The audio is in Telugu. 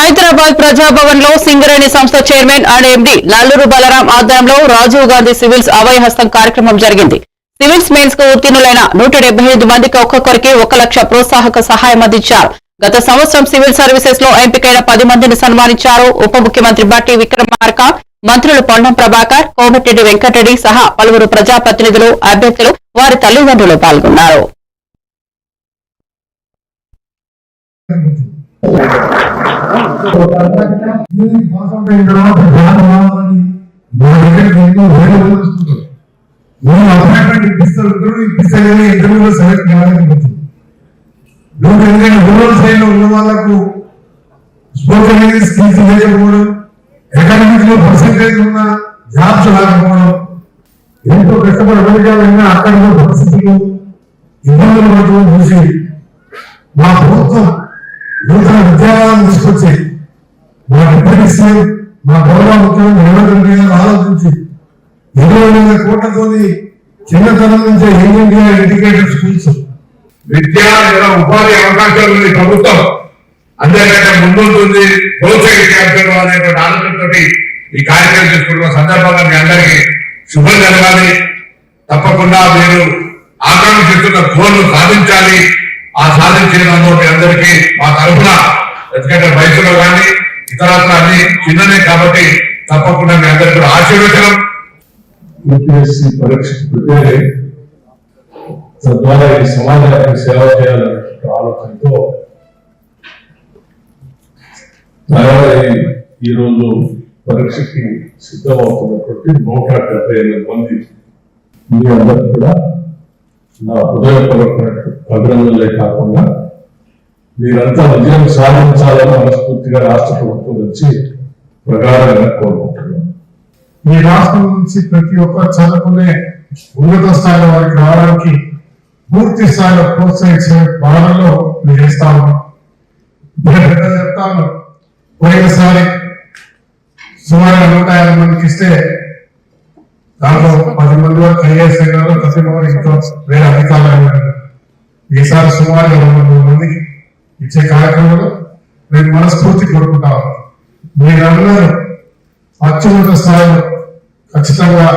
హైదరాబాద్ ప్రజాభవన్లో సింగరేణి సంస్థ chairman and MD Lalluru Balaram ఆధ్వర్యంలో రాజీవ్ గాంధీ సివిల్స్ అభయహస్తం కార్యక్రమం జరిగింది. సివిల్స్ మెయిన్స్కు ఉత్తీర్ణులైన నూట ఐదు మందికి ఒక్కొక్కరికి ఒక లక్ష ప్రోత్సాహక సహాయం అందించారు. గత సంవత్సరం సివిల్ సర్వీసెస్లో ఎంపికైన పది మందిని సన్మానించారు. ఉప ముఖ్యమంత్రి బట్టి విక్రమార్క మంత్రులు పొన్నం ప్రభాకర్ కోమటిరెడ్డి వెంకటరెడ్డి సహా పలువురు ప్రజాప్రతినిధులు అభ్యర్థులు వారి తల్లిదండ్రులు పాల్గొన్నారు. దీనికి పాస్ తర్వాత మా దగ్గరికి ఎన్నో వేల అపాయింట్మెంట్ ఇప్పిస్తారు ఇంటర్వ్యూలో సెలెక్ట్ నువ్వు ఎందుకంటే రూరల్ సైడ్లో ఉన్న వాళ్ళకు స్పోకెన్ స్కిల్స్ లేకపోవడం లో పర్సంటేజ్ ఉన్న జాబ్స్ రాకపోవడం ఎంతో కష్టపడి వెళ్ళినా అక్కడ పరిస్థితులు ఇబ్బందులు పడుతుంది చూసి మా ప్రభుత్వం నూతన విద్యాలయాలను తీసుకొచ్చి మా డిప్యూటీ సీఎం మా గౌరవ ముఖ్యమంత్రి రేవంత్ రెడ్డి గారు ఆలోచించి ఇరవై వేల కోట్లతో చిన్నతనం నుంచే యంగ్ ఇండియా ఎడ్యుకేటెడ్ స్కూల్స్. విద్యా లేదా ఉపాధి అవకాశాలు ప్రభుత్వం అందరికంటే ముందుంటుంది. ప్రోత్సహించారు అనేటువంటి ఆలోచనతో ఈ కార్యక్రమం చేసుకుంటున్న సందర్భంగా మీ అందరికీ శుభం జరగాలి. తప్పకుండా మీరు ఆకాంక్షిస్తున్న గోల్ను సాధించాలి. ఆ సాధించిన మీ అందరికీ మా తరఫున ఎందుకంటే వయసులో కానీ ఇతరత్ర అన్ని చిన్ననే కాబట్టి తప్పకుండా మీ అందరికీ కూడా ఆశీర్వచనం. యూపీఎస్సీ పరీక్షకు ప్రిపేర్ అయ్యి తద్వారా ఈ సమాజానికి సేవ చేయాలనే ఆలోచనతో ఈరోజు పరీక్షకి సిద్ధమవుతున్నటువంటి నూట డెబ్బై ఎనిమిది మంది మీ అందరికీ కూడా నా హృదయపూర్వక అభినందనలే కాకుండా మీరంతా విజయం సాధించాలని మనస్ఫూర్తిగా రాష్ట్ర ప్రభుత్వం నుంచి ప్రగాఢంగా కోరుకుంటున్నాం. ఈ రాష్ట్రం నుంచి ప్రతి ఒక్కరు చదువుకునే ఉన్నత స్థాయిలో వారికి రావడానికి పూర్తి స్థాయిలో ప్రోత్సహించే భాగంలో మీరు చేస్తా నేను చెప్తాను పోయినసారి సుమారు నూట యాభై మందికి ఇస్తే దాంట్లో పది మంది వరకు ఐఏఎస్ అయినారు ప్రతి మంది ఇంకా వేరే అధికారులు అయినారు. ఈసారి సుమారు రెండు మందికి ఇచ్చే కార్యక్రమంలో నేను మనస్ఫూర్తి కోరుకుంటాను మీరందరూ అత్యున్నత స్థాయిలో ఖచ్చితంగా